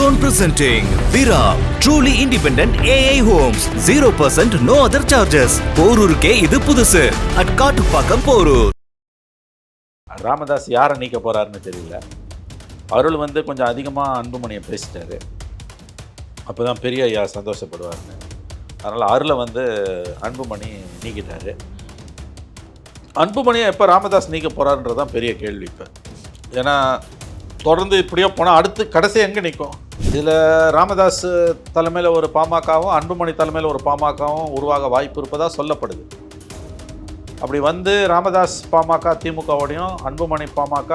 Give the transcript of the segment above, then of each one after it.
Keystone presenting Vira truly independent AI homes. 0% no other charges. போரூருக்கே இது புதுசு. At Kattupakkam Porur. Ramadoss யாரை நீக்க போறாருன்னு தெரியல. அருள் வந்து கொஞ்சம் அதிகமாக அன்புமணியை பேசிட்டாரு. அப்போ தான் பெரிய ஐயா சந்தோஷப்படுவார்னு அதனால் அருளை வந்து அன்புமணி நீக்கிட்டாரு. அன்புமணியை எப்போ ராமதாஸ் நீக்க போகிறாருன்றது தான் பெரிய கேள்வி இப்போ. ஏன்னா தொடர்ந்து இப்படியோ போனால் அடுத்து கடைசி எங்கே நிற்கும் இதில் ராமதாஸ் தலைமையில் ஒரு பாமகவும் அன்புமணி தலைமையில் ஒரு பாமகவும் உருவாக வாய்ப்பு இருப்பதாக சொல்லப்படுது. அப்படி வந்து ராமதாஸ் பாமக திமுகவோடையும் அன்புமணி பாமக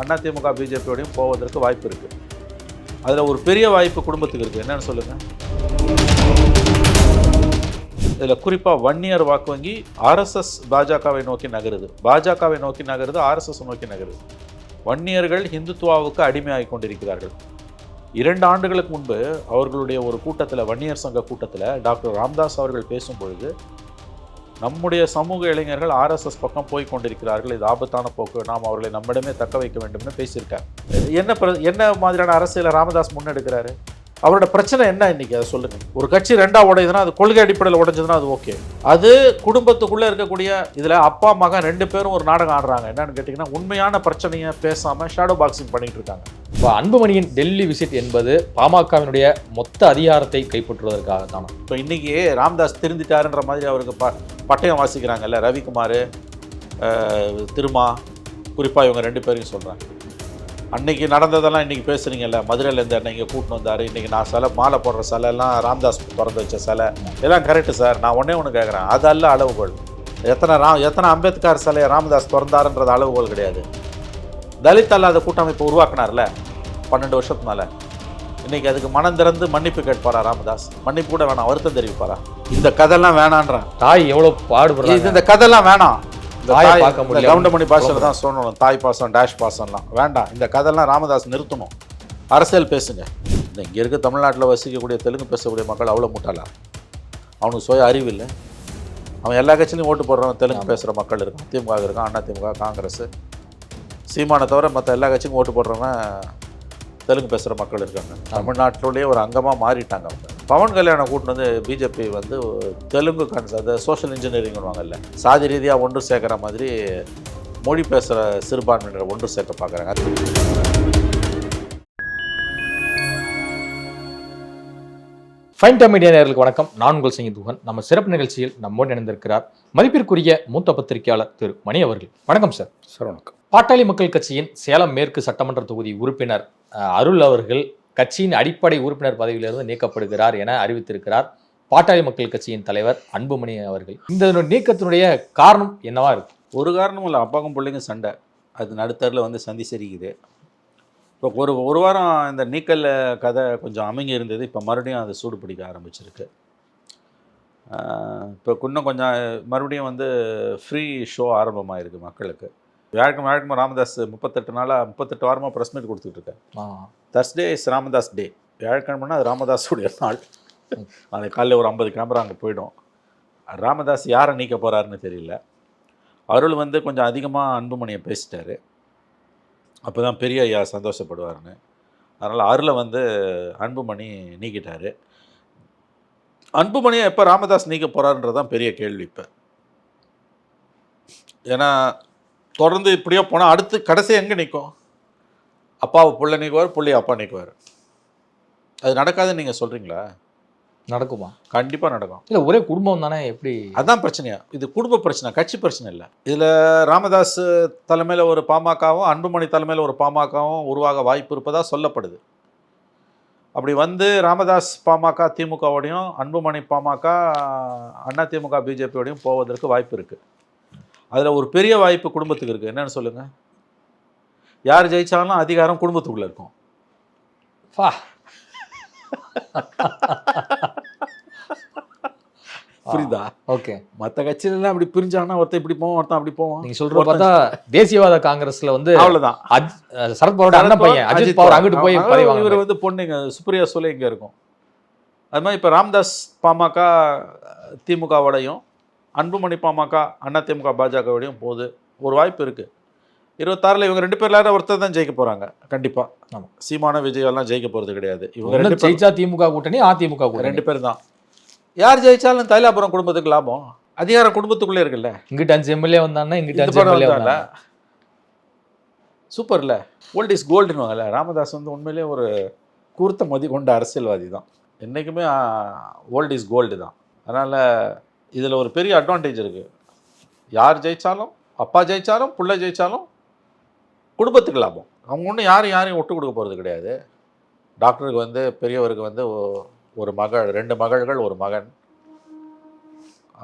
அண்ணா திமுக பிஜேபியோடையும் போவதற்கு வாய்ப்பு இருக்குது அதில் ஒரு பெரிய வாய்ப்பு குடும்பத்துக்கு இருக்குது என்னன்னு சொல்லுங்கள் இதில் குறிப்பாக வன்னியர் வாக்கு வங்கி ஆர்எஸ்எஸ் பாஜகவை நோக்கி நகருது. பாஜகவை நோக்கி நகருது ஆர்எஸ்எஸ் நோக்கி நகருது. வன்னியர்கள் இந்துத்துவாவுக்கு அடிமையாகி கொண்டிருக்கிறார்கள். இரண்டு ஆண்டுகளுக்கு முன்பு அவர்களுடைய ஒரு கூட்டத்தில் வன்னியர் சங்க கூட்டத்தில் டாக்டர் ராம்தாஸ் அவர்கள் பேசும் பொழுது நம்முடைய சமூக இளைஞர்கள் ஆர்எஸ்எஸ் பக்கம் போய் கொண்டிருக்கிறார்கள். இது ஆபத்தான போக்கு. நாம் அவர்களை நம்மிடமே தக்க வைக்க வேண்டும்னு பேசியிருக்கார். என்ன பிர- என்ன மாதிரியான அரசியலை ராமதாஸ் முன்னெடுக்கிறாரு? அவரோட பிரச்சனை என்ன இன்னைக்கு? அதை சொல்லுங்க. ஒரு கட்சி ரெண்டா உடையுதுன்னா அது கொள்கை அடிப்படையில் உடைஞ்சதுன்னா அது ஓகே. அது குடும்பத்துக்குள்ள இருக்கக்கூடிய இதுல அப்பா மகன் ரெண்டு பேரும் ஒரு நாடகம் ஆடுறாங்க. என்னன்னு கேட்டிங்கன்னா உண்மையான பிரச்சனையை பேசாம ஷேடோ பாக்ஸிங் பண்ணிட்டு இருக்காங்க. இப்போ அன்புமணியின் டெல்லி விசிட் என்பது பாமகவினுடைய மொத்த அதிகாரத்தை கைப்பற்றுவதற்காக தானே. இப்போ இன்னைக்கு ராம்தாஸ் திருந்திட்டாருன்ற மாதிரி அவருக்கு ப பட்டயம் வாசிக்கிறாங்கல்ல ரவிக்குமார் திருமா குறிப்பாக இவங்க ரெண்டு பேரையும் சொல்கிறாங்க அன்னைக்கு நடந்ததெல்லாம் இன்னைக்கு பேசுறீங்கல்ல மதுரையிலேருந்து என்ன இங்கே கூட்டின்னு வந்தார். இன்னைக்கு நான் சிலை மாலை போடுற சிலை எல்லாம் ராம்தாஸ் திறந்து வச்ச சிலை. எல்லாம் கரெக்டு சார் நான் ஒன்றே ஒன்று கேட்குறேன் அது அல்ல அளவுகோல். எத்தனை ரா எத்தனை அம்பேத்கர் சிலையை ராமதாஸ் திறந்தாருன்றது அளவுகோல் கிடையாது. தலித் அல்லாத கூட்டமைப்பு உருவாக்குனார்ல பன்னெண்டு வருஷத்துக்கு மேலே இன்னைக்கு அதுக்கு மனம் திறந்து மன்னிப்பு கேட்பாரா ராமதாஸ்? மன்னிப்பு கூட வேணாம் வருத்தம் தெரிவிப்பாரா? இந்த கதைலாம் வேணான்றான் தாய் எவ்வளவு இது பாடுபடுறாங்க இந்த கதைலாம் வேணாம். தாயை பார்க்க முடியல. கவுண்டமணி பாஷையில் தான் சொல்லணும். தாய் பாசம் டேஷ் பாசம்லாம். வேண்டாம். இந்த கதைலாம் ராமதாஸ் நிறுத்தணும். அரசியல் பேசுங்க. இந்த இங்கே இருக்க தமிழ்நாட்டில் வசிக்கக்கூடிய தெலுங்கு பேசக்கூடிய மக்கள் அவ்வளோ முட்டாளா? அவனுக்கு சுய அறிவு இல்லை. அவன் எல்லா கட்சியிலையும் ஓட்டு போடுறவன் தெலுங்கு பேசுகிற மக்கள் இருக்கான். திமுக இருக்கான் அண்ணா திமுக காங்கிரஸ். சீமானை தவிர மற்ற எல்லா கட்சிக்கும் ஓட்டு போடுறவன் தெலுங்கு பேசுகிற மக்கள் இருக்காங்க. தமிழ்நாட்டிலேயே ஒரு அங்கமாக மாறிட்டாங்க அவங்க. பவன் கல்யாணம் கூட்டிட்டு வந்து பிஜேபி வந்து தெலுங்கு கன்ஸ் அந்த சோஷியல் இன்ஜினியரிங் பண்ணுவாங்கல்ல சாதி ரீதியாக ஒன்று சேர்க்குற மாதிரி மொழி பேசுகிற சிறுபான்மையினரை ஒன்று சேர்க்க பார்க்குறாங்க. ஃபைன் டைம் மீடியா நேயர்களுக்கு வணக்கம். நான் உங்கள் சிங்க துகன். நம்ம சிறப்பு நிகழ்ச்சியில் நம்மோடு இணைந்திருக்கிறார் மதிப்பிற்குரிய மூத்த பத்திரிகையாளர் திரு மணி அவர்கள். வணக்கம் சார் சார் வணக்கம். பாட்டாளி மக்கள் கட்சியின் சேலம் மேற்கு சட்டமன்ற தொகுதி உறுப்பினர் அருள் அவர்கள் கட்சியின் அடிப்படை உறுப்பினர் பதவியிலிருந்து நீக்கப்படுகிறார் என அறிவித்திருக்கிறார் பாட்டாளி மக்கள் கட்சியின் தலைவர் அன்புமணி அவர்கள். இந்த நீக்கத்தினுடைய காரணம் என்னவா இருக்கு? ஒரு காரணமும் இல்லை. அப்பாக்கும் பிள்ளைங்க சண்டை. அது நடுத்தரில் வந்து சந்தி சரிக்குது. இப்போ ஒரு ஒரு வாரம் இந்த நீக்கல் கதை கொஞ்சம் அமைங்கி இருந்தது. இப்போ மறுபடியும் அது சூடு பிடிக்க ஆரம்பிச்சிருக்கு. இப்போ இன்னும் கொஞ்சம் மறுபடியும் வந்து ஃப்ரீ ஷோ ஆரம்பமாயிருக்கு மக்களுக்கு. வியாழக்கிழமை வியாழக்கிழமை ராமதாஸ் முப்பத்தெட்டு நாளாக முப்பத்தெட்டு வாரமாக ப்ரெஸ் மீட் கொடுத்துட்டு இருக்கேன் தர்ஸ்டே இஸ் ராமதாஸ் டே வியாழக்கிழமைனா அது ராமதாஸுடைய நாள். நாளைக்கு காலையில் ஒரு ஐம்பது கேமரா அங்கே போயிடும். ராமதாஸ் யாரை நீக்க போகிறாருன்னு தெரியல. அருள் வந்து கொஞ்சம் அதிகமாக அன்புமணியை பேசிட்டாரு. அப்போ தான் பெரிய ஐயா சந்தோஷப்படுவார்னு அதனால் அருளை வந்து அன்புமணி நீக்கிட்டாரு. அன்புமணியை எப்போ ராமதாஸ் நீக்க போகிறாருன்றது தான் பெரிய கேள்வி இப்போ. ஏன்னா தொடர்ந்து இப்படியோ போனால் அடுத்து கடைசி எங்கே நிற்கும் அப்பாவை புள்ள நீக்குவார் புள்ளைய அப்பா நீக்குவார். அது நடக்காதுன்னு நீங்கள் சொல்கிறீங்களா நடக்குமா? கண்டிப்பாக நடக்கும். இல்ல ஒரே குடும்பம் தானே எப்படி? அதான் பிரச்சனையா. இது குடும்ப பிரச்சனை கட்சி பிரச்சனை இல்லை. இதில் ராமதாஸ் தலைமையில் ஒரு பாமகவும் அன்புமணி தலைமையில் ஒரு பாமகவும் உருவாக வாய்ப்பு இருப்பதாக சொல்லப்படுது. அப்படி வந்து ராமதாஸ் பாமக திமுகவோடையும் அன்புமணி பாமக அண்ணா திமுக பிஜேபியோடையும் போவதற்கு வாய்ப்பு இருக்குது அதில் ஒரு பெரிய வாய்ப்பு குடும்பத்துக்கு இருக்குது என்னன்னு சொல்லுங்கள் யார் ஜெயிச்சாலும் அதிகாரம் குடும்பத்துக்குள்ளே இருக்கும். பா. புரியுதா? ஓகே. மற்ற கட்சியிலலாம் அப்படி பிரிஞ்சாங்கன்னா ஒருத்தன் இப்படி போவான் ஒருத்தன் அப்படி போவான். நீங்க சொல்றது பார்த்தா தேசியவாத காங்கிரஸ்ல வந்து அவ்வளோதான் அஜ்- அஹ் சரத்பவாரோட அண்ணன் பையன் அஜித் பவார் அங்கிட்டு போய் பதவி இவர் வந்து பொண்ணுங்க சுப்ரியா சுலே இங்கே இருக்கும். அது மாதிரி இப்போ ராம்தாஸ் பாமக திமுகவோடையும் அன்புமணி பாமக அண்ணா திமுக பாஜகவோடையும் போகுது ஒரு வாய்ப்பு இருக்குது இருபத்தாறுல இவங்க ரெண்டு பேர்ல யாராவது ஒருத்தர் தான் ஜெயிக்க போறாங்க. கண்டிப்பா. ஆமா. சீமான விஜய் எல்லாம் ஜெயிக்க போறது கிடையாது. இவங்க ரெண்டு பேர் ஜெயிச்சா திமுக கூட்டணி அதிமுக கூட்டணி. ரெண்டு பேர் தான். யார் ஜெயிச்சாலும் தைலாபுரம் குடும்பத்துக்கு லாபம். அதிகாரம் குடும்பத்துக்குள்ளே இருக்குல்ல. இங்கிட்ட அஞ்சு எம்எல்ஏ வந்தாங்கன்னா இங்கிட்ட அஞ்சு எம்எல்ஏ வந்தாங்க. சூப்பர்ல. ஓல்ட் இஸ் கோல்டுன்னு ராமதாஸ் வந்து உண்மையிலேயே ஒரு கூர்த்த மதி கொண்ட அரசியல்வாதி தான். என்றைக்குமே ஓல்ட் இஸ் கோல்டு தான். அதனால் இதில் ஒரு பெரிய அட்வான்டேஜ் இருக்குது யார் ஜெயித்தாலும் அப்பா ஜெயித்தாலும் புள்ள ஜெயித்தாலும் குடும்பத்துக்கு லாபம். அவங்க ஒன்றும் யாரும் யாரையும் விட்டு கொடுக்க போகிறது கிடையாது. டாக்டருக்கு வந்து பெரியவருக்கு வந்து ஒரு மகள் ரெண்டு மகள்கள் ஒரு மகன்.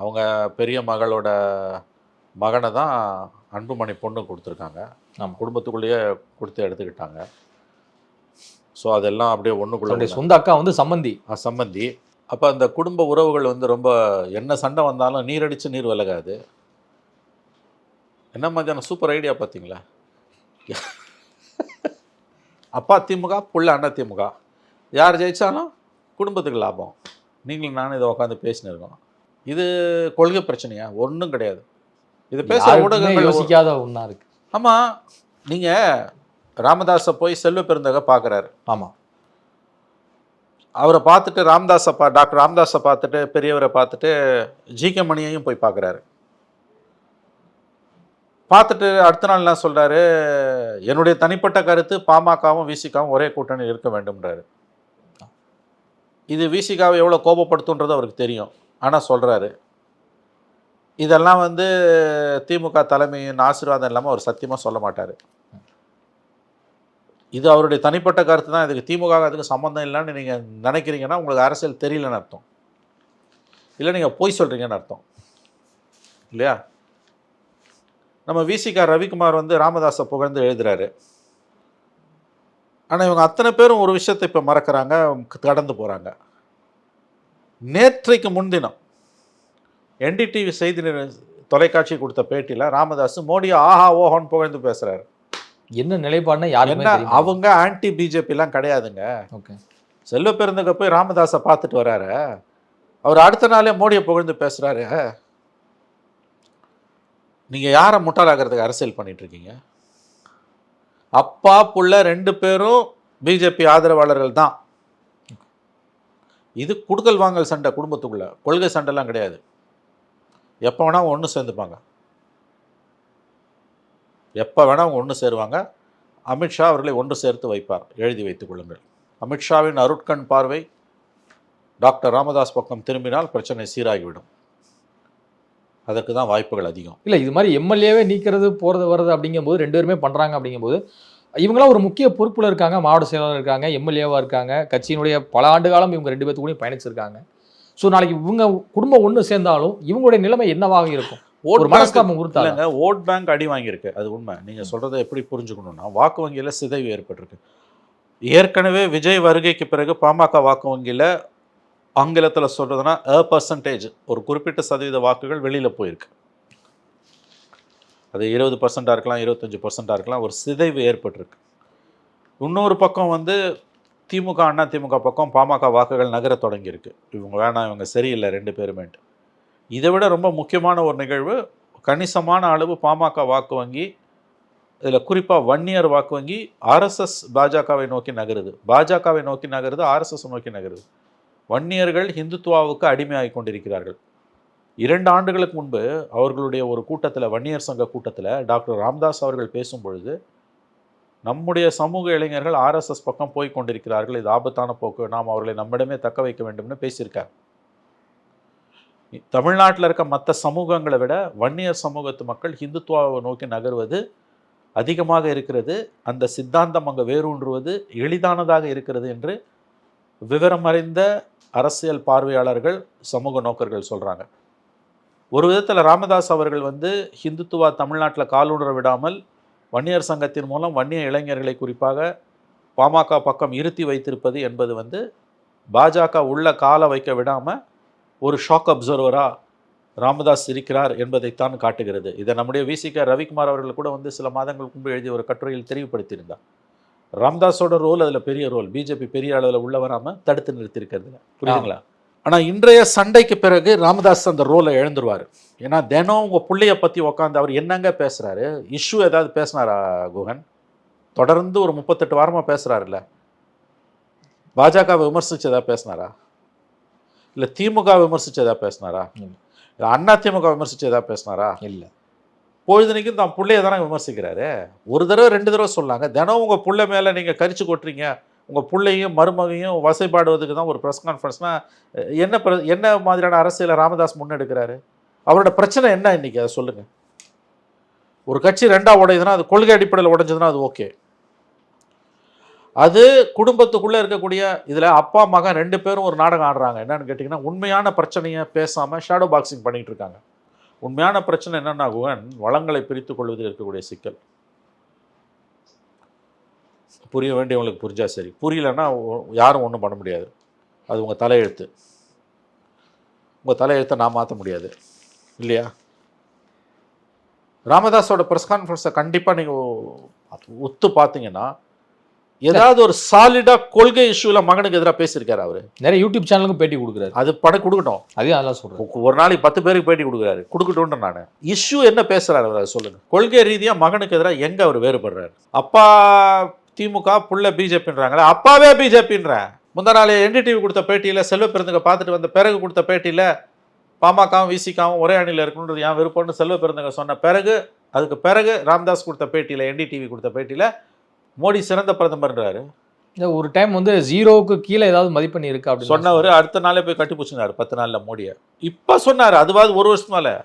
அவங்க பெரிய மகளோட மகனை தான் அன்புமணி பொண்ணு கொடுத்துருக்காங்க. ஆமா. குடும்பத்துக்குள்ளேயே கொடுத்து எடுத்துக்கிட்டாங்க. ஸோ அதெல்லாம் அப்படியே ஒன்றுக்குள்ளே சொந்த அக்கா வந்து சம்மந்தி. சம்பந்தி அப்போ அந்த குடும்ப உறவுகள் வந்து ரொம்ப என்ன சண்டை வந்தாலும் நீரடிச்சு நீர் விலகாது. என்ன மத்தியானம்? சூப்பர் ஐடியா பார்த்தீங்களா அப்பா திமுக புள்ள அண்ணா திமுக. யார் ஜெயிச்சாலும் குடும்பத்துக்கு லாபம். நீங்களும் நானும் இதை உட்காந்து பேசின்னு இருக்கோம். இது கொள்கை பிரச்சனையா? ஒன்றும் கிடையாது. இது பேச ஊடகங்கள் யோசிக்காத ஒண்ணா இருக்கு. ஆமாம் நீங்கள் ராமதாஸை போய் செல்வ பெருந்தக பார்க்குறாரு ஆமா. அவரை பார்த்துட்டு ராம்தாஸ் பா டாக்டர் ராம்தாஸை பார்த்துட்டு பெரியவரை பார்த்துட்டு ஜிகே மணியையும் போய் பார்க்குறாரு. பார்த்துட்டு அடுத்த நாள் என்ன சொல்கிறாரு என்னுடைய தனிப்பட்ட கருத்து பாமகவும் விசிகாவும் ஒரே கூட்டணி இருக்க வேண்டும்ன்றாரு. இது விசிகாவை எவ்வளோ கோபப்படுத்துன்றது அவருக்கு தெரியும். ஆனால் சொல்கிறாரு இதெல்லாம் வந்து திமுக தலைமையின் ஆசீர்வாதம் இல்லாமல் அவர் சத்தியமாக சொல்ல மாட்டார். இது அவருடைய தனிப்பட்ட கருத்து தான். இதுக்கு திமுக அதுக்கு சம்மந்தம் இல்லைன்னு நீங்கள் நினைக்கிறீங்கன்னா உங்களுக்கு அரசியல் தெரியலன்னு அர்த்தம். இல்லை நீங்கள் பொய் சொல்கிறீங்கன்னு அர்த்தம். இல்லையா? நம்ம விசிகா ரவிக்குமார் வந்து ராமதாஸை புகழ்ந்து எழுதுகிறாரு ஆனால் இவங்க அத்தனை பேரும் ஒரு விஷயத்தை இப்போ மறக்கிறாங்க கடந்து போகிறாங்க நேற்றைக்கு முன்தினம் என்டிடிவி செய்தி தொலைக்காட்சி கொடுத்த பேட்டியில் ராமதாஸ் மோடியை ஆஹா ஓஹோன்னு புகழ்ந்து பேசுகிறாரு என்ன நிலைப்பாடுனா தெரியும்? அவங்க ஆன்டி பிஜேபிலாம் கிடையாதுங்க. ஓகே. செல்வ பெருந்தக போய் ராமதாஸை பார்த்துட்டு வராரு. அவர் அடுத்த நாளே மோடியை புகழ்ந்து பேசுறாரு. நீங்க யாரை முட்டாளாகிறதுக்கு அரசியல் பண்ணிட்டு இருக்கீங்க அப்பா புள்ள ரெண்டு பேரும் பிஜேபி ஆதரவாளர்கள் தான். இது குடுக்கல் வாங்கல் சண்டை குடும்பத்துக்குள்ள. கொள்கை சண்டைலாம் கிடையாது. எப்போ வேணா ஒன்று சேர்ந்துப்பாங்க. எப்போ வேணால் அவங்க ஒன்று சேருவாங்க. அமித்ஷா அவர்களை ஒன்று சேர்த்து வைப்பார். எழுதி வைத்துக் கொள்ளுங்கள். அமித்ஷாவின் அருட்கண் பார்வை டாக்டர் ராமதாஸ் பக்கம் திரும்பினால் பிரச்சனை சீராகிவிடும். அதற்கு தான் வாய்ப்புகள் அதிகம். இல்லை இது மாதிரி எம்எல்ஏவே நீக்கிறது போகிறது வர்றது அப்படிங்கும்போது ரெண்டு பேருமே பண்ணுறாங்க அப்படிங்கும்போது இவங்களாம் ஒரு முக்கிய பொறுப்பில் இருக்காங்க. மாவட்ட செயலாளர் இருக்காங்க எம்எல்ஏவாக இருக்காங்க. கட்சியினுடைய பல ஆண்டு காலம் இவங்க ரெண்டு பேர்த்து கூட பயணிச்சிருக்காங்க. ஸோ நாளைக்கு இவங்க குடும்பம் ஒன்று சேர்ந்தாலும் இவங்களுடைய நிலைமை என்னவாக இருக்கும்? ஒரு மனஸ்தாபம் கொடுத்தாங்க ஓட் பேங்க் அடி வாங்கியிருக்கு. அது உண்மை. நீங்கள் சொல்கிறத எப்படி புரிஞ்சுக்கணும்னா வாக்கு வங்கியில் சிதைவு ஏற்பட்டிருக்கு. ஏற்கனவே விஜய் வருகைக்கு பிறகு பாமக வாக்கு வங்கியில் ஆங்கிலத்தில் சொல்கிறதுனா அ பர்சன்டேஜ் ஒரு குறிப்பிட்ட சதவீத வாக்குகள் வெளியில் போயிருக்கு. அது இருபது பர்சண்ட்டாக இருக்கலாம் இருபத்தஞ்சி பர்சண்ட்டாக இருக்கலாம் ஒரு சிதைவு ஏற்பட்டிருக்கு. இன்னொரு பக்கம் வந்து திமுக அண்ணா திமுக பக்கம் பாமக வாக்குகள் நகர தொடங்கியிருக்கு. இவங்க வேணாம் இவங்க சரியில்லை ரெண்டு பேருமேன்ட்டு. இதை விட ரொம்ப முக்கியமான ஒரு நிகழ்வு கணிசமான அளவு பாமக வாக்கு வங்கி இதில் குறிப்பாக வன்னியர் வாக்கு வங்கி ஆர்எஸ்எஸ் பாஜகவை நோக்கி நகருது. பாஜகவை நோக்கி நகருது ஆர்எஸ்எஸ் நோக்கி நகருது. வன்னியர்கள் ஹிந்துத்துவாவுக்கு அடிமையாகி கொண்டிருக்கிறார்கள். இரண்டு ஆண்டுகளுக்கு முன்பு அவர்களுடைய ஒரு கூட்டத்தில் வன்னியர் சங்க கூட்டத்தில் டாக்டர் ராம்தாஸ் அவர்கள் பேசும் பொழுது நம்முடைய சமூக இளைஞர்கள் ஆர்எஸ்எஸ் பக்கம் போய் கொண்டிருக்கிறார்கள். இது ஆபத்தான போக்கு. நாம் அவர்களை நம்மிடமே தக்க வைக்க வேண்டும்னு பேசியிருக்கார் தமிழ்நாட்டில் இருக்க மற்ற சமூகங்களை விட வன்னியர் சமூகத்து மக்கள் ஹிந்துத்துவாவை நோக்கி நகர்வது அதிகமாக இருக்கிறது. அந்த சித்தாந்தம் அங்கே வேரூன்றுவது எளிதானதாக இருக்கிறது என்று விவரம் அறிந்த அரசியல் பார்வையாளர்கள் சமூக நோக்கர்கள் சொல்கிறாங்க ஒரு விதத்தில் ராமதாஸ் அவர்கள் வந்து ஹிந்துத்துவா தமிழ்நாட்டில் காலூன்ற விடாமல் வன்னியர் சங்கத்தின் மூலம் வன்னிய இளைஞர்களை குறிப்பாக பாமக பக்கம் இருத்தி வைத்திருப்பது என்பது வந்து பாஜக உள்ள காலை வைக்க விடாமல் ஒரு ஷாக் அப்சர்வராக ராமதாஸ் இருக்கிறார் என்பதைத்தான் காட்டுகிறது. இதை நம்முடைய விசிக ரவிக்குமார் அவர்கள் கூட வந்து சில மாதங்களுக்கு முன்பு எழுதிய ஒரு கட்டுரையில் தெரிவுபடுத்தியிருந்தார் ராம்தாஸோட ரோல் அதில் பெரிய ரோல் பிஜேபி பெரிய அளவில் உள்ள வராமல் தடுத்து நிறுத்தியிருக்கிறதுல. புரியுதுங்களா? ஆனால் இன்றைய சண்டைக்கு பிறகு ராமதாஸ் அந்த ரோலை எழுந்துருவார் ஏன்னா தினம் உங்கள் பிள்ளைய பற்றி உக்காந்து அவர் என்னங்க பேசுகிறாரு இஷ்யூ ஏதாவது பேசினாரா குகன்? தொடர்ந்து ஒரு முப்பத்தெட்டு வாரமாக பேசுகிறாருல்ல பாஜக விமர்சிச்சு ஏதாவது பேசினாரா? இல்லை திமுக விமர்சிச்சு ஏதாவது பேசினாரா. இல்லை அண்ணா திமுக விமர்சிச்சு ஏதாவது பேசினாரா? இல்ல. பொழுதுனைக்கும் தான் பிள்ளைய தானே விமர்சிக்கிறாரு? ஒரு தடவை ரெண்டு தடவை சொல்லாங்க தினம் உங்கள் புள்ள மேலே நீங்கள் கரிச்சு கொட்டுறீங்க. உங்கள் பிள்ளையும் மருமகையும் வசைப்பாடுவதுக்கு தான் ஒரு ப்ரெஸ் கான்ஃபரன்ஸ்னால் என்ன என்ன மாதிரியான அரசியலை ராமதாஸ் முன்னெடுக்கிறாரு? அவரோட பிரச்சனை என்ன இன்னைக்கு? அதை சொல்லுங்கள் ஒரு கட்சி ரெண்டா உடையுதுன்னா அது கொள்கை அடிப்படையில் உடைஞ்சதுன்னா அது ஓகே. அது குடும்பத்துக்குள்ளே இருக்கக்கூடிய இதில் அப்பா மகன் ரெண்டு பேரும் ஒரு நாடகம் ஆடுறாங்க. என்னன்னு கேட்டிங்கன்னா உண்மையான பிரச்சனையை பேசாமல் ஷேடோ பாக்ஸிங் பண்ணிகிட்டு இருக்காங்க. உண்மையான பிரச்சனை என்னன்னாகுவன் வளங்களை பிரித்து கொள்வதில் இருக்கக்கூடிய சிக்கல். புரிய வேண்டியவங்களுக்கு புரிஞ்சா சரி. புரியலன்னா யாரும் ஒன்றும் பண்ண முடியாது. அது உங்கள் தலையெழுத்து. உங்கள் தலையெழுத்தை நான் மாற்ற முடியாது. இல்லையா? ராமதாஸோட ப்ரெஸ் கான்ஃபரன்ஸை கண்டிப்பாக நீங்கள் ஒத்து பார்த்தீங்கன்னா ஏதாவது ஒரு சாலிடாக கொள்கை இஷ்யூவில் மகனுக்கு எதிராக பேசியிருக்காரு அவர். நிறைய யூடியூப் சேனலுக்கும் பேட்டி கொடுக்குறாரு. அது படம் கொடுக்கட்டும். அதையும் அதெல்லாம் சொல்றேன் ஒரு நாளைக்கு பத்து பேருக்கு பேட்டி கொடுக்குறாரு. கொடுக்கட்டும்ன்ற நான். இஷ்யூ என்ன பேசுறாரு அவர் சொல்லுங்க. கொள்கை ரீதியா மகனுக்கு எதிராக எங்க அவர் வேறுபடுறாரு? அப்பா திமுக புள்ள பிஜேபின்றாங்களே. அப்பாவே பிஜேபின்றேன் முந்தா நாள் என்டிடிவி கொடுத்த பேட்டியில் செல்வ பெருந்தக பார்த்துட்டு வந்த பிறகு கொடுத்த பேட்டியில் பாமகவும் விசிகாவும் ஒரே அணியில் இருக்கணுன்றது ஏன் விருப்பம்னு செல்வ பெருந்தக சொன்ன பிறகு அதுக்கு பிறகு ராம்தாஸ் கொடுத்த பேட்டியில் என்டிடிவி கொடுத்த பேட்டியில் மோடி சிறந்த பிரதமர்ன்றாரு. இந்த ஒரு டைம் வந்து ஜீரோவுக்கு கீழே ஏதாவது மதிப்பெண் இருக்கு அப்படின்னு சொன்னவர் அடுத்த நாளே போய் கட்டி பிடிச்சினாரு பத்து நாளில் மோடியை. இப்போ சொன்னார் அதுவாது ஒரு வருஷம் மேலே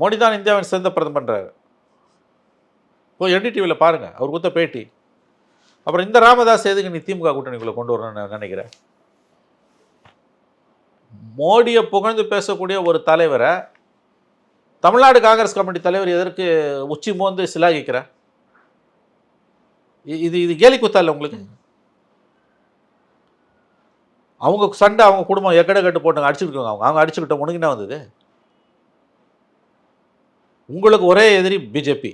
மோடி தான் இந்தியாவின் சிறந்த பிரதமர்ன்றாரு. போய் என்டிடிவியில் பாருங்க அவர் கொடுத்த பேட்டி. அப்புறம் இந்த ராமதாஸ் எதுக்கு நீ திமுக கூட்டணிக்குள்ளே கொண்டு வரணும்னு நான் நினைக்கிறேன்? மோடியை புகழ்ந்து பேசக்கூடிய ஒரு தலைவரை தமிழ்நாடு காங்கிரஸ் கமிட்டி தலைவர் எதற்கு உச்சி மோந்து சிலாகிக்கிற இ- இது இது கேலி குத்தா இல்லை உங்களுக்கு? அவங்க சண்டை அவங்க குடும்பம் எக்கட கட்டு போட்டு அடிச்சுக்கிட்டு அவங்க. அவங்க அடிச்சுக்கிட்ட உனக்கு என்ன வந்தது? உங்களுக்கு ஒரே எதிரி பிஜேபி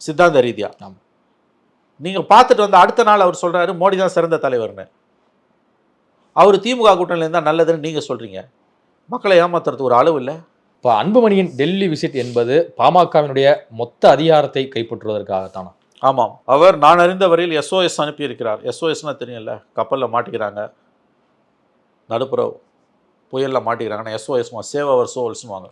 சித்தாந்த ரீதியா. ஆமா. நீங்க பார்த்துட்டு வந்த அடுத்த நாள் அவர் சொல்றாரு மோடி தான் சிறந்த தலைவர்னு. அவர் திமுக கூட்டணியில் இருந்தால் நல்லதுன்னு நீங்க சொல்றீங்க. மக்களை ஏமாத்துறது ஒரு அளவு இல்லை. இப்போ அன்புமணியின் டெல்லி விசிட் என்பது பாமகவினுடைய மொத்த அதிகாரத்தை கைப்பற்றுவதற்காகத்தானா? ஆமாம். அவர் நான் அறிந்த வரையில் எஸ்ஓஎஸ் அனுப்பியிருக்கிறார். எஸ்ஓஎஸ்னா தெரியும்ல கப்பலில் மாட்டிக்கிறாங்க. நடுப்புற புயலில் மாட்டிக்கிறாங்கன்னா எஸ்ஓஎஸ் சேவ் அவர் சோல்ஸ்னுவாங்க.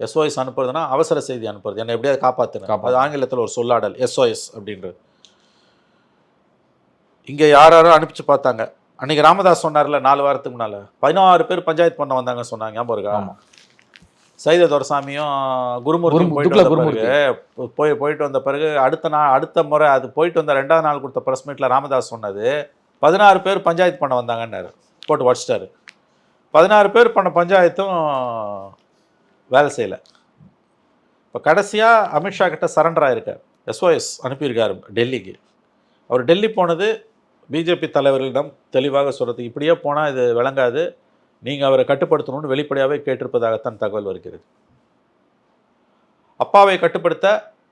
எஸ்ஓஎஸ் அனுப்புறதுன்னா அவசர செய்தி அனுப்புறது. என்னை எப்படியாவது காப்பாற்றுங்க. அது ஆங்கிலத்தில் ஒரு சொல்லாடல் எஸ்ஓஎஸ் அப்படின்றது. இங்கே யார் யாரோ அனுப்பிச்சு பார்த்தாங்க. அன்னைக்கு ராமதாஸ் சொன்னார்ல நாலு வாரத்துக்கு முன்னால. பதினாறு பேர் பஞ்சாயத்து பண்ண வந்தாங்க சொன்னாங்க. ஞாபகம் இருக்கா. சைத துரசாமியும் குருமூர்த்தி குருமூ- போயிட்டு வந்த. பிறகு போய் போயிட்டு வந்த பிறகு அடுத்த நாள் அடுத்த முறை அது போயிட்டு வந்த ரெண்டாவது நாள் கொடுத்த ப்ரெஸ் மீட்டில் ராமதாஸ் சொன்னது பதினாறு பேர் பஞ்சாயத்து பண்ண வந்தாங்கன்னாரு. போட்டு வச்சிட்டாரு. பதினாறு பேர் பண்ண பஞ்சாயத்தும் வேலை செய்யலை. இப்போ கடைசியாக அமித்ஷா கிட்ட சரண்டர் ஆயிருக்கார். எஸ்ஓஎஸ் அனுப்பியிருக்காரு டெல்லிக்கு. அவர் டெல்லி போனது பிஜேபி தலைவர்களிடம் தெளிவாக சொல்கிறது இப்படியே போனால் இது விளங்காது. நீங்கள் அவரை கட்டுப்படுத்தணும்னு வெளிப்படையாகவே கேட்டிருப்பதாகத்தான் தகவல் வருகிறது. அப்பாவை கட்டுப்படுத்த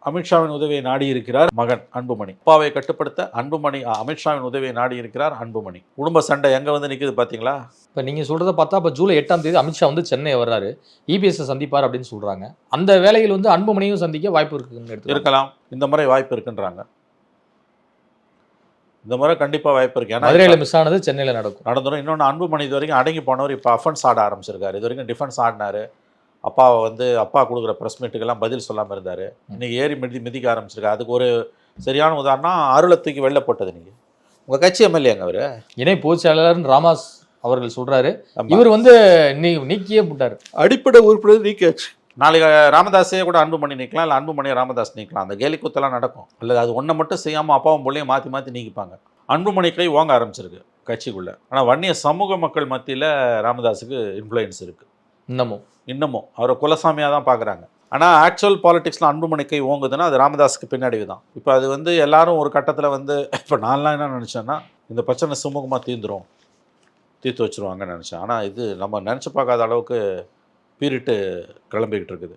அமித்ஷாவின் உதவியை நாடி இருக்கிறார் மகன் அன்புமணி. அப்பாவை கட்டுப்படுத்த அன்புமணி அமித்ஷாவின் உதவியை நாடி இருக்கிறார் அன்புமணி. குடும்ப சண்டை எங்கே வந்து நிற்குது பார்த்தீங்களா இப்போ நீங்க சொல்றத பார்த்தா இப்போ ஜூலை எட்டாம் தேதி அமித்ஷா வந்து சென்னை வர்றாரு. இபிஎஸ் சந்திப்பார் அப்படின்னு சொல்றாங்க. அந்த வேலையில் வந்து அன்புமணியும் சந்திக்க வாய்ப்பு இருக்குன்னு எடுத்து இருக்கலாம். இந்த முறை வாய்ப்பு இருக்குன்றாங்க. இந்த முறை கண்டிப்பாக வாய்ப்பு இருக்கு. ஏன்னா மதுரையில் மிஸ் ஆனது சென்னையில் நடக்கும். நடந்துடும் இன்னொன்று அன்புமணி இது வரைக்கும் அடங்கி போனவர் இப்போ அஃபென்ஸ் ஆட ஆரம்பிச்சிருக்காரு. இது வரைக்கும் டிஃபென்ஸ் ஆடினாரு. அப்பாவை வந்து அப்பா கொடுக்குற ப்ரெஸ் மீட்டுக்கெல்லாம் பதில் சொல்லாமல் இருந்தார். இன்னைக்கு ஏறி மிதி மிதிக்க ஆரம்பிச்சிருக்காரு. அதுக்கு ஒரு சரியான உதாரணம் அருளை தூக்கி வெளில போட்டது நீங்கள் உங்கள் கட்சி எம்எல்ஏங்க அவர்? இணை பொதுச் செயலாளர் ராமாஸ் அவர்கள் சொல்றாரு. இவர் வந்து நீ நீக்கியே போட்டார். அடிப்படை உறுப்பினர் நீக்கியாச்சு. நாளைக்கு ராமதாஸே கூட அன்புமணி நீக்கலாம் இல்லை அன்புமணியை ராமதாஸ் நீக்கலாம். அந்த கேலி குத்தெல்லாம் நடக்கும். அல்லது அது ஒன்றை மட்டும் செய்யாமல் அப்பாவும் பிள்ளையும் மாற்றி மாற்றி நீக்கிப்பாங்க. அன்புமணி கை ஓங்க ஆரம்பிச்சிருக்கு கட்சிக்குள்ளே. ஆனால் வன்னிய சமூக மக்கள் மத்தியில் ராமதாஸுக்கு இன்ஃப்ளூயன்ஸ் இருக்குது இன்னமும். இன்னமும். அவரை குலசாமியாக தான் பார்க்குறாங்க ஆனால் ஆக்சுவல் பாலிடிக்ஸில் அன்புமணி கை ஓங்குதுன்னா அது ராமதாஸுக்கு பின்னாடி தான். இப்போ அது வந்து எல்லாரும் ஒரு கட்டத்தில் வந்து இப்போ நான்லாம் என்ன நினச்சேன்னா இந்த பிரச்சனை சுமூகமாக தீந்துரும். தீர்த்து வச்சிருவாங்கன்னு நினச்சேன். ஆனால் இது நம்ம நினச்சி பார்க்காத அளவுக்கு பீரிட்டு கிளம்பிக்கிட்டு இருக்குது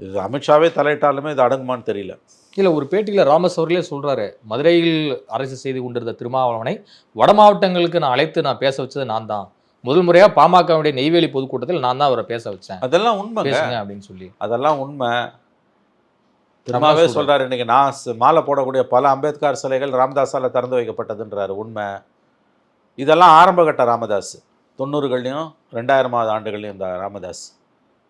இது அமித்ஷாவே தலையிட்டாலுமே இது அடங்குமான்னு தெரியல. இல்ல ஒரு பேட்டியில ராமஸ் அவர்களே சொல்றாரு மதுரையில் அரசு செய்து கொண்டிருந்த திருமாவளவனை வட மாவட்டங்களுக்கு நான் அழைத்து நான் பேச வச்சது நான் தான். முதல் முறையா பாமகவுடைய நெய்வேலி பொதுக்கூட்டத்தில் நான் தான் அவரை பேச வச்சேன். அதெல்லாம் பேசுங்க அப்படின்னு சொல்லி. அதெல்லாம் உண்மை. திரும்பவே சொல்றாரு. சொல்றாரு இன்னைக்கு நான் மாலை போடக்கூடிய பல அம்பேத்கர் சிலைகள் ராமதாஸால திறந்து வைக்கப்பட்டதுன்றாரு. உண்மை. இதெல்லாம் ஆரம்பகட்ட ராமதாஸ். தொண்ணூறுகள்லையும் ரெண்டாயிரமாவது ஆண்டுகள்லையும் இந்த ராமதாஸ்.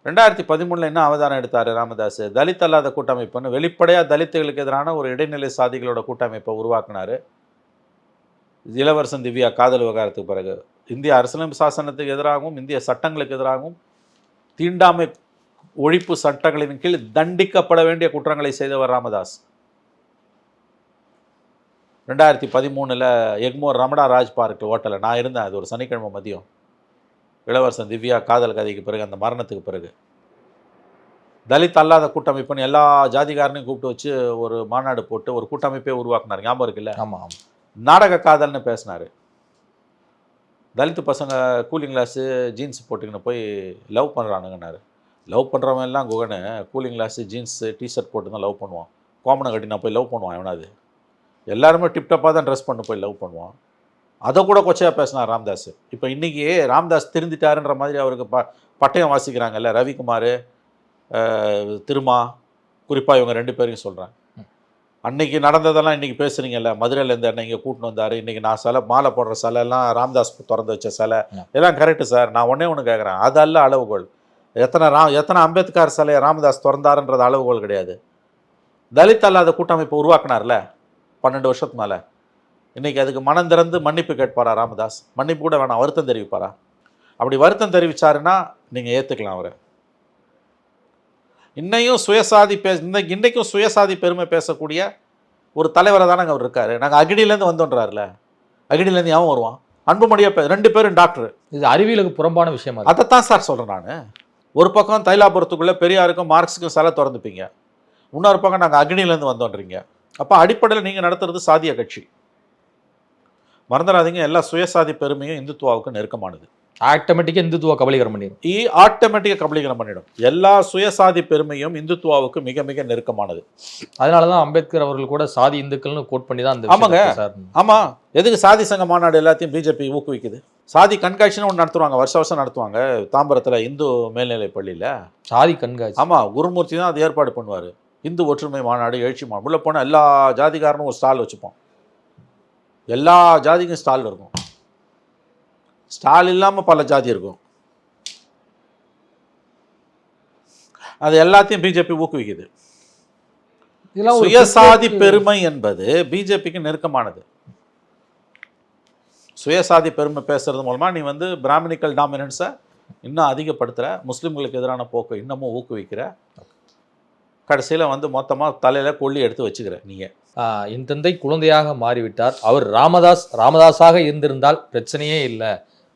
ரெண்டாயிரத்தி பதிமூணில் என்ன அவதாரம் எடுத்தார் ராமதாஸ்? தலித் அல்லாத கூட்டமைப்புன்னு வெளிப்படையாக தலித்துகளுக்கு எதிரான ஒரு இடைநிலை சாதிகளோட கூட்டமைப்பை உருவாக்குனாரு. இளவரசன் திவ்யா காதல் விவகாரத்துக்கு பிறகு. இந்திய அரசியலமைப்பு சாசனத்துக்கு எதிராகவும் இந்திய சட்டங்களுக்கு எதிராகவும் தீண்டாமை ஒழிப்பு சட்டங்களின் கீழ் தண்டிக்கப்பட வேண்டிய குற்றங்களை செய்தவர் ராமதாஸ். ரெண்டாயிரத்தி பதிமூணில் எக்மோர் ரமடா ராஜ் பார்க் ஹோட்டலில் நான் இருந்தேன் அது ஒரு சனிக்கிழமை மதியம். இளவரசன் திவ்யா காதல் கதைக்கு பிறகு அந்த மரணத்துக்கு பிறகு. தலித் அல்லாத கூட்டமைப்புன்னு எல்லா ஜாதிகாரனையும் கூப்பிட்டு வச்சு ஒரு மாநாடு போட்டு ஒரு கூட்டமைப்பே உருவாக்குனார். ஞாபகம் இருக்குல்ல? ஆமா ஆமா. நாடக காதல்னு பேசினார். தலித்து பசங்க கூலிங் கிளாஸு ஜீன்ஸ் போட்டுக்கின்னு போய் லவ் பண்ணுறானுங்கன்னாரு லவ் பண்ணுறவன் எல்லாம் குகனு cooling glass jeans T shirt போட்டு தான் லவ் பண்ணுவான். கோமனை கட்டி நான் போய் லவ் பண்ணுவான் எவனாவது எல்லாருமே டிப்டப்பாக தான் ட்ரெஸ் பண்ணி போய் லவ் பண்ணுவான். அதை கூட கொச்சையாக பேசினார் ராம்தாஸ். இப்போ இன்றைக்கி ராம்தாஸ் திருந்திட்டாருன்ற மாதிரி அவருக்கு ப பட்டயம் வாசிக்கிறாங்கல்ல ரவிக்குமார் திருமா குறிப்பாக இவங்க ரெண்டு பேரையும் சொல்கிறேன் அன்னைக்கு நடந்ததெல்லாம் இன்றைக்கி பேசுகிறீங்கல்ல மதுரையிலேருந்து என்ன இங்கே கூட்டின்னு வந்தார். இன்றைக்கி நான் சிலை மாலை போடுற சிலை எல்லாம் ராம்தாஸ் திறந்து வச்ச சிலை. எல்லாம் கரெக்டு சார். நான் ஒன்றே ஒன்று கேட்குறேன் அது அல்ல அளவுகோல். எத்தனை ரா எத்தனை அம்பேத்கர் சிலையை ராமதாஸ் திறந்தாருன்றது அளவுகோல் கிடையாது. தலித் அல்லாத கூட்டமைப்பு உருவாக்குனார்ல பன்னெண்டு வருஷத்துக்கு மேலே. இன்றைக்கி அதுக்கு மனம் திறந்து மன்னிப்பு கேட்பாரா ராமதாஸ்? மன்னிப்பு கூட வேணாம் வருத்தம் தெரிவிப்பாரா? அப்படி வருத்தம் தெரிவிச்சாருன்னா நீங்கள் ஏற்றுக்கலாம் அவரை. இன்னையும் சுயசாதி பே இன்னைக்கு இன்றைக்கும் சுயசாதி பெருமை பேசக்கூடிய ஒரு தலைவரை தானே அவர் இருக்காரு. நாங்கள் அகிடிலேருந்து வந்தோன்றாருல. அகிடிலேருந்து எவன் வருவான்? அன்புமணியாக பே ரெண்டு பேரும் டாக்டர். இது அறிவியலுக்கு புறம்பான விஷயமா இருக்கு. அதைத்தான் சார் சொல்கிறேன் நான். ஒரு பக்கம் தைலாபுரத்துக்குள்ளே பெரியாருக்கும் மார்க்ஸுக்கும் சிலை திறந்துப்பீங்க. இன்னொரு பக்கம் நாங்கள் அக்னிலேருந்து வந்தோன்றீங்க. அப்போ அடிப்படையில் நீங்கள் நடத்துறது சாதிய கட்சி. மறந்துடாதீங்க எல்லா சுயசாதி பெருமையும் இந்துத்துவாவுக்கு நெருக்கமானது. ஆட்டோமேட்டிக்கா இந்துத்துவ கபலீகரம் பண்ணிடும். இ ஆட்டோமேட்டிக்காக கபலீகரம் பண்ணிடும். எல்லா சுயசாதி பெருமையும் இந்துத்துவாவுக்கு மிக மிக நெருக்கமானது. அதனாலதான் அம்பேத்கர் அவர்கள் கூட சாதி இந்துக்கள்னு கோட் பண்ணி தான் ஆமாங்க. ஆமாம் எதுக்கு சாதி சங்க மாநாடு எல்லாத்தையும் பிஜேபி ஊக்குவிக்குது? சாதி கண்காட்சின்னு ஒன்று நடத்துவாங்க வருஷ வருஷம் நடத்துவாங்க தாம்பரத்தில் இந்து மேல்நிலைப் பள்ளியில். சாதி கண்காட்சி. ஆமாம் குருமூர்த்தி தான் அது ஏற்பாடு பண்ணுவார். இந்து ஒற்றுமை மாநாடு எழுச்சி மாநாடு. உள்ளே போனால் எல்லா ஜாதிக்காரனும் ஒரு ஸ்டால் வச்சுப்போம். எல்லா ஜாதிக்கும் ஸ்டால் இருக்கும். ஸ்டால் இல்லாமல் பல ஜாதி இருக்கும். அது எல்லாத்தையும் பிஜேபி ஊக்குவிக்குது. சுயசாதி பெருமை என்பது பிஜேபிக்கு நெருக்கமானது. சுயசாதி பெருமை பேசுறது மூலமா நீ வந்து பிராமணிக்கல் டாமினன்ஸை இன்னும் அதிகப்படுத்துற முஸ்லிம்களுக்கு எதிரான போக்கை இன்னமும் ஊக்குவிக்கிற கடைசியில் வந்து மொத்தமாக தலையில் கொள்ளி எடுத்து வச்சுக்கிற நீங்கள் என் தந்தை குழந்தையாக மாறிவிட்டார். அவர் ராமதாஸ் ராமதாஸாக இருந்திருந்தால் பிரச்சனையே இல்லை.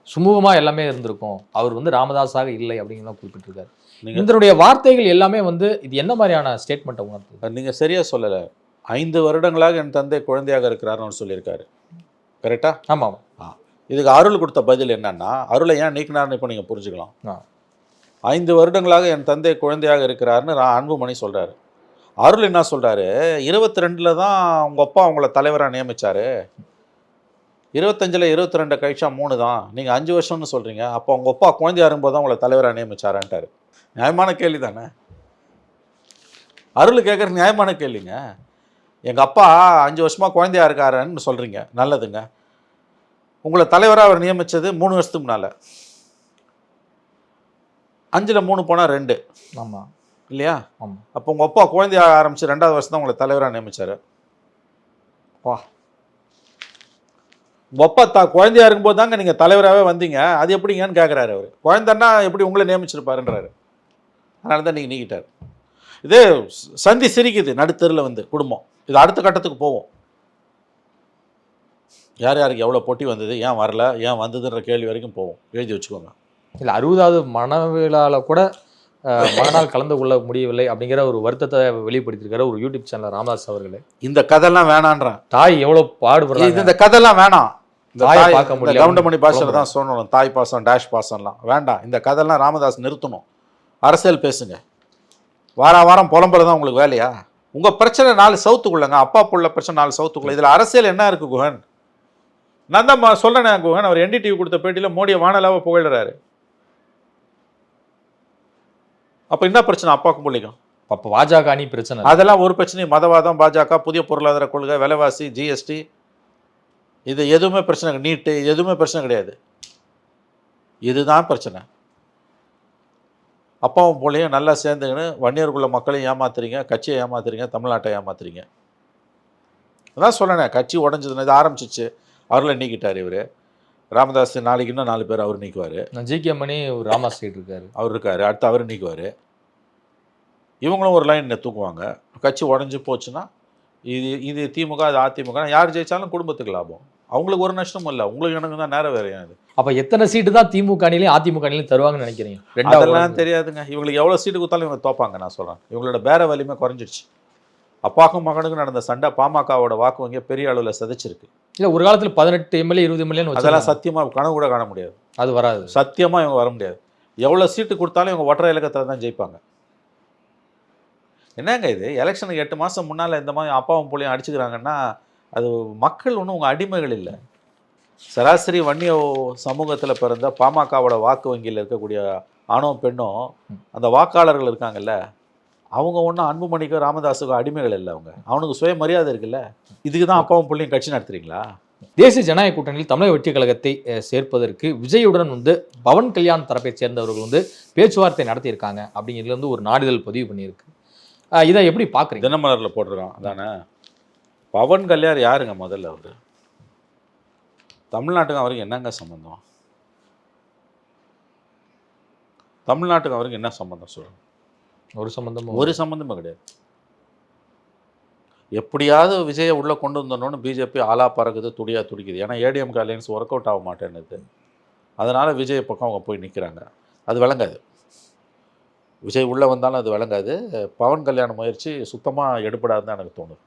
சுமூகமா எல்லாமே இருந்திருக்கும். அவர் வந்து ராமதாஸாக இல்லை அப்படிங்கிறத குறிப்பிட்டிருக்காரு. இதனுடைய வார்த்தைகள் எல்லாமே வந்து இது என்ன மாதிரியான ஸ்டேட்மெண்ட்டை உணர்த்துது? நீங்கள் சரியாக சொல்லலை. ஐந்து வருடங்களாக என் தந்தை குழந்தையாக இருக்கிறாருன்னு சொல்லியிருக்காரு. கரெக்டா ஆமா இதுக்கு அருள் கொடுத்த பதில் என்னன்னா அருளை ஏன் நீக்கினார்னு இப்போ நீங்கள் புரிஞ்சுக்கலாம். ஆ. ஐந்து வருடங்களாக என் தந்தை குழந்தையாக இருக்கிறாருன்னு அன்புமணி சொல்கிறாரு அருள் என்ன சொல்கிறாரு இருபத்தி ரெண்டில் தான் உங்கள் அப்பா உங்களை தலைவராக நியமித்தார் இருபத்தஞ்சில் இருபத்தி ரெண்டு கழிச்சா மூணு தான். நீங்கள் அஞ்சு வருஷம்னு சொல்கிறீங்க அப்போ உங்கள் அப்பா குழந்தையா இருக்கும்போது தான் உங்களை தலைவராக நியமிச்சாரான்ட்டாரு. நியாயமான கேள்வி தானே? அருள் கேட்குற நியாயமான கேள்விங்க. எங்கள் அப்பா அஞ்சு வருஷமாக குழந்தையா இருக்காருன்னு சொல்கிறீங்க நல்லதுங்க. உங்களை தலைவராக அவர் நியமித்தது மூணு வருஷத்துக்கு முன்னால். அஞ்சில் மூணு போனால் ரெண்டு. ஆமாம் இல்லையா? அப்போ உங்கள் அப்பா குழந்தையாக ஆரம்பித்து ரெண்டாவது வருஷம் தான் உங்களை தலைவராக நியமிச்சார். வா உங்கள் அப்பா தா குழந்தையா இருக்கும்போது தாங்க நீங்கள் தலைவராகவே வந்தீங்க. அது எப்படிங்கன்னு கேட்குறாரு அவர். குழந்தைன்னா எப்படி உங்களை நியமிச்சிருப்பாருன்றாரு. அதனால தான் நீங்கள் நீக்கிட்டார். இது சந்தி சிரிக்குது நடுத்தெருவில் வந்து குடும்பம். இது அடுத்த கட்டத்துக்கு போவோம். யார் யாருக்கு எவ்வளோ போட்டி வந்தது ஏன் வரல ஏன் வந்ததுன்ற கேள்வி வரைக்கும் போவோம். எழுதி வச்சுக்கோங்க. இல்ல அறுபதாவது மனவிழால கூட மறுநாள் கலந்து கொள்ள முடியவில்லை அப்படிங்கிற ஒரு வருத்தத்தை வெளிப்படுத்தியிருக்காரு ஒரு யூடியூப் சேனல் ராமதாஸ் அவர்களே. இந்த கதைலாம் வேணான்றேன். தாய் எவ்வளவு பாடுபடுறாங்க? இந்த கதைலாம் வேணாம். கவுண்டமணி பாஷையில் தான் சொல்லணும். தாய் பாசம் டேஷ் பாசம்லாம். வேண்டாம். இந்த கதைலாம் ராமதாஸ் நிறுத்தணும். அரசியல் பேசுங்க. வார வாரம் புலம்புறது தான் உங்களுக்கு வேலையா? உங்கள் பிரச்சனை நாலு சவுத்துக்குள்ளங்க. அப்பா புள்ள பிரச்சனை நாலு சவுத்துக்குள்ள. இதில் அரசியல் என்ன இருக்குது குஹன்? நான் தான் சொல்றேனே குகன் அவர் என்டிடிவி கொடுத்த பேட்டியில மோடியை வானலாவ புகழ்றாரு. அப்ப என்ன பிரச்சனை அப்பாக்கும் பிள்ளைக்கும்? அப்ப பாஜக அணி பிரச்சனை. அதெல்லாம் ஒரு பிரச்சனையும் மதவாதம் பாஜக புதிய பொருளாதார கொள்கை விலைவாசி ஜிஎஸ்டி இது எதுவுமே பிரச்சனை. நீட்டு எதுவுமே பிரச்சனை கிடையாது. இதுதான் பிரச்சனை. அப்பாவும் பிள்ளையும் நல்லா சேர்ந்துக்கின்னு வன்னியருக்குள்ள மக்களையும் ஏமாத்துறீங்க கட்சியை ஏமாத்துறீங்க தமிழ்நாட்டை ஏமாத்துறீங்க. அதான் சொன்னேனே கட்சி உடஞ்சதுன்னு இது ஆரம்பிச்சிச்சு. அவர்களை நீக்கிட்டார் இவர். ராமதாஸ் நாளைக்கு இன்னும் நாலு பேர் அவர் நீக்குவார். G K Mani Rama street இருக்காரு. அவர் இருக்காரு. அடுத்து அவர் நீக்குவார். இவங்களும் ஒரு லைன் தூக்குவாங்க. கட்சி உடஞ்சி போச்சுன்னா இது இது திமுக அது அதிமுக யார் ஜெயிச்சாலும் குடும்பத்துக்கு லாபம். அவங்களுக்கு ஒரு நஷ்டமும் இல்லை. உங்களுக்கு எனக்கு தான் நேரம் வேறையா இது? அப்ப எத்தனை சீட்டு தான் திமுக அணிலையும் அதிமுக அணிலையும் தருவாங்கன்னு நினைக்கிறீங்க? அதெல்லாம் ரெண்டாவது தெரியாதுங்க. இவங்களுக்கு எவ்வளோ சீட்டு கொடுத்தாலும் இவங்க தோப்பாங்க நான் சொல்கிறேன் இவங்களோட பேர வலிமை குறைஞ்சிடுச்சு அப்பாக்கும் மகனுக்கும் நடந்த சண்டை பாமகவோட வாக்கு வங்கியை பெரிய அளவில் சிதைச்சிருக்கு. இல்ல ஒரு காலத்துல பதினெட்டு எம்எல்ஏ இருபது எம்எல்ஏன்னு அதெல்லாம் சத்தியமாக கனவு கூட காண முடியாது. அது வராது. சத்தியமாக இவங்க வர முடியாது. எவ்வளோ சீட்டு கொடுத்தாலும் இவங்க ஒற்றை இலக்கத்தில் தான் ஜெயிப்பாங்க. என்னங்க இது? எலெக்ஷனுக்கு எட்டு மாதம் முன்னால் இந்த மாதிரி அப்பாவும் பிள்ளையும் அடிச்சுக்கிறாங்கன்னா அது மக்கள் ஒன்றும் உங்கள் அடிமைகள் இல்லை. சராசரி வன்னிய சமூகத்தில் பிறந்த பாமகவோட வாக்கு வங்கியில் இருக்கக்கூடிய ஆணும் பெண்ணும் அந்த வாக்காளர்கள் இருக்காங்கல்ல அவங்க ஒன்றும் அன்புமணிக்கோ ராமதாஸுக்கோ அடிமைகள் இல்லை அவங்க. அவனுக்கு சுயமரியாதை இருக்குல்ல? இதுக்கு தான் அப்பாவும் பிள்ளையும் கட்சி நடத்துறீங்களா? தேசிய ஜனநாயக கூட்டணியில் தமிழக வெற்றி கழகத்தை சேர்ப்பதற்கு விஜயுடன் வந்து பவன் கல்யாண் தரப்பை சேர்ந்தவர்கள் வந்து பேச்சுவார்த்தை நடத்தியிருக்காங்க அப்படிங்கிறதுல வந்து ஒரு நாளிதழ் பதிவு பண்ணியிருக்கு. இதை எப்படி பாக்குறீங்க? தினமலரில் போட்டிருக்கான். அதானே? பவன் கல்யாண் யாருங்க முதல்ல அவர்? தமிழ்நாட்டுக்கு அவருக்கு என்னங்க சம்மந்தம் தமிழ்நாட்டுக்கு அவருக்கு என்ன சம்மந்தம் சொல்லுங்க. ஒரு சம்பந்தமும் ஒரு சம்மந்தமே கிடையாது. எப்படியாவது விஜயை உள்ளே கொண்டு வந்தோன்னு பிஜேபி ஆளா பறக்குது துடியா துடிக்குது. ஏன்னா ஏடிஎம்கே அலையன்ஸ் ஒர்க் அவுட் ஆக மாட்டேன்னுது அதனால் விஜய் பக்கம் அவங்க போய் நிற்கிறாங்க அது விளங்காது. விஜய் உள்ளே வந்தாலும் அது விளங்காது. பவன் கல்யாண முயற்சி சுத்தமாக எடுபடாதுன்னு தான் எனக்கு தோணுது.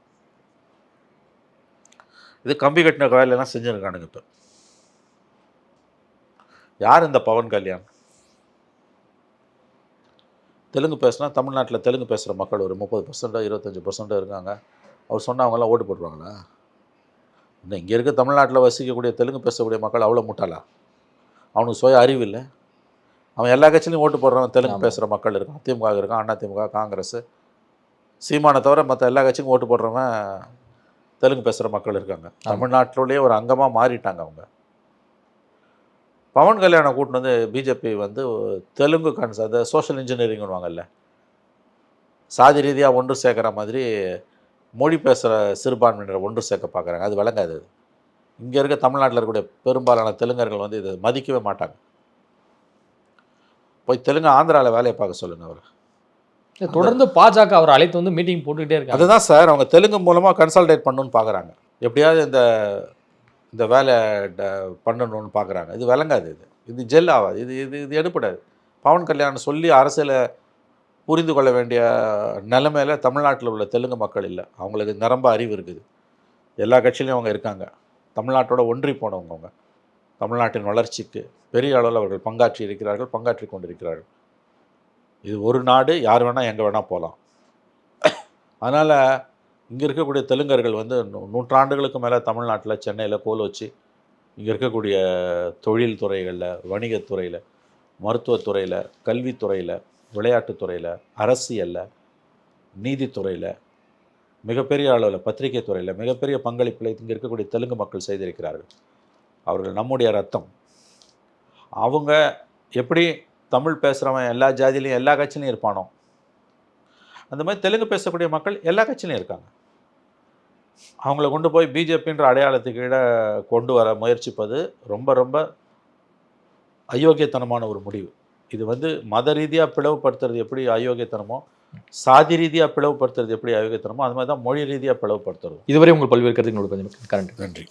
இது கம்பி கட்டின வேலையெல்லாம் செஞ்சுருக்கானுங்க இப்போ. யார் இந்த பவன் கல்யாண்? தெலுங்கு பேசுனா தமிழ்நாட்டில் தெலுங்கு பேசுகிற மக்கள் ஒரு முப்பது பர்சன்டோ இருபத்தஞ்சி பர்சன்டோ இருக்காங்க. அவர் சொன்னா அவங்கெல்லாம் ஓட்டு போட்டுருவாங்களா? இன்னும் இங்கே இருக்க தமிழ்நாட்டில் வசிக்கக்கூடிய தெலுங்கு பேசக்கூடிய மக்கள் அவ்வளோ முட்டாளா? அவனுக்கு சுய அறிவு இல்லை. அவன் எல்லா கட்சியிலையும் ஓட்டு போடுறவன் தெலுங்கு. பேசுகிற மக்கள் இருக்கான். திமுக இருக்கான் அண்ணா திமுக காங்கிரஸ். சீமானை தவிர மற்ற எல்லா கட்சிக்கும் ஓட்டு போடுறவன் தெலுங்கு பேசுகிற மக்கள் இருக்காங்க. தமிழ்நாட்டிலேயே ஒரு அங்கமாக மாறிட்டாங்க அவங்க. பவன் கல்யாணம் கூட்டின்னு வந்து பிஜேபி வந்து தெலுங்கு கன்ஸ் அந்த சோஷியல் இன்ஜினியரிங்னுவாங்கல்ல சாதி ரீதியாக ஒன்று சேர்க்குற மாதிரி மொழி பேசுகிற சிறுபான்மையினரை ஒன்று சேர்க்க பார்க்குறாங்க. அது விளங்காது அது. இங்கே இருக்க தமிழ்நாட்டில் இருக்கக்கூடிய பெரும்பாலான தெலுங்கர்கள் வந்து இதை மதிக்கவே மாட்டாங்க. போய் தெலுங்கு ஆந்திராவில் வேலையை பார்க்க சொல்லுங்க அவர். தொடர்ந்து பாஜக அவர் அழைத்து வந்து மீட்டிங் போட்டுக்கிட்டே இருக்காங்க. அதுதான் சார் அவங்க தெலுங்கு மூலமாக கன்சல்டேட் பண்ணணும்னு பார்க்குறாங்க. எப்படியாவது இந்த இந்த வேலை ட- பண்ணணும்னு பார்க்குறாங்க இது விளங்காது இது. இது ஜெல் ஆகாது. இது இது இது எடுப்படாது பவன் கல்யாணம் சொல்லி அரசியலை புரிந்து கொள்ள வேண்டிய நிலைமையில தமிழ்நாட்டில் உள்ள தெலுங்கு மக்கள் இல்லை. அவங்களுக்கு நிரம்ப அறிவு இருக்குது. எல்லா கட்சியிலையும் அவங்க இருக்காங்க. தமிழ்நாட்டோட ஒன்றி போனவங்க அவங்க. தமிழ்நாட்டின் வளர்ச்சிக்கு பெரிய அளவில் அவர்கள் பங்காற்றி இருக்கிறார்கள் பங்காற்றி கொண்டிருக்கிறார்கள். இது ஒரு நாடு யார் வேணால் எங்கே வேணால் போகலாம் அதனால் இங்கே இருக்கக்கூடிய தெலுங்கர்கள் வந்து நூ- நூற்றாண்டுகளுக்கு மேலே தமிழ்நாட்டில் சென்னையில் கோல் வச்சு இங்கே இருக்கக்கூடிய தொழில் துறைகளில் வணிகத்துறையில் மருத்துவத்துறையில் கல்வித்துறையில் விளையாட்டுத்துறையில் அரசியலில் நீதித்துறையில் மிகப்பெரிய அளவில் பத்திரிகை துறையில் மிகப்பெரிய பங்களிப்பில் இங்கே இருக்கக்கூடிய தெலுங்கு மக்கள் செய்திருக்கிறார்கள். அவர்கள் நம்முடைய ரத்தம். அவங்க எப்படி தமிழ் பேசுகிறவன் எல்லா ஜாதியிலையும் எல்லா கட்சியிலையும் இருப்பானோ? அந்த மாதிரி தெலுங்கு பேசக்கூடிய மக்கள் எல்லா கட்சியிலையும் இருக்காங்க. அவங்கள கொண்டு போய் பிஜேபின்ற அடையாளத்துக்கு கீழே கொண்டு வர முயற்சிப்பது ரொம்ப ரொம்ப அயோக்கியத்தனமான ஒரு முடிவு. இது வந்து மத ரீதியாக பிளவுபடுத்துறது எப்படி அயோக்கியத்தனமோ சாதி ரீதியாக பிளவுபடுத்துறது எப்படி அயோக்கியத்தனமோ அது மாதிரி தான் மொழி ரீதியாக பிளவுபடுத்துறது இதுவரை உங்கள் பல்வேறு கருத்துக்களோட கரண்ட். நன்றி.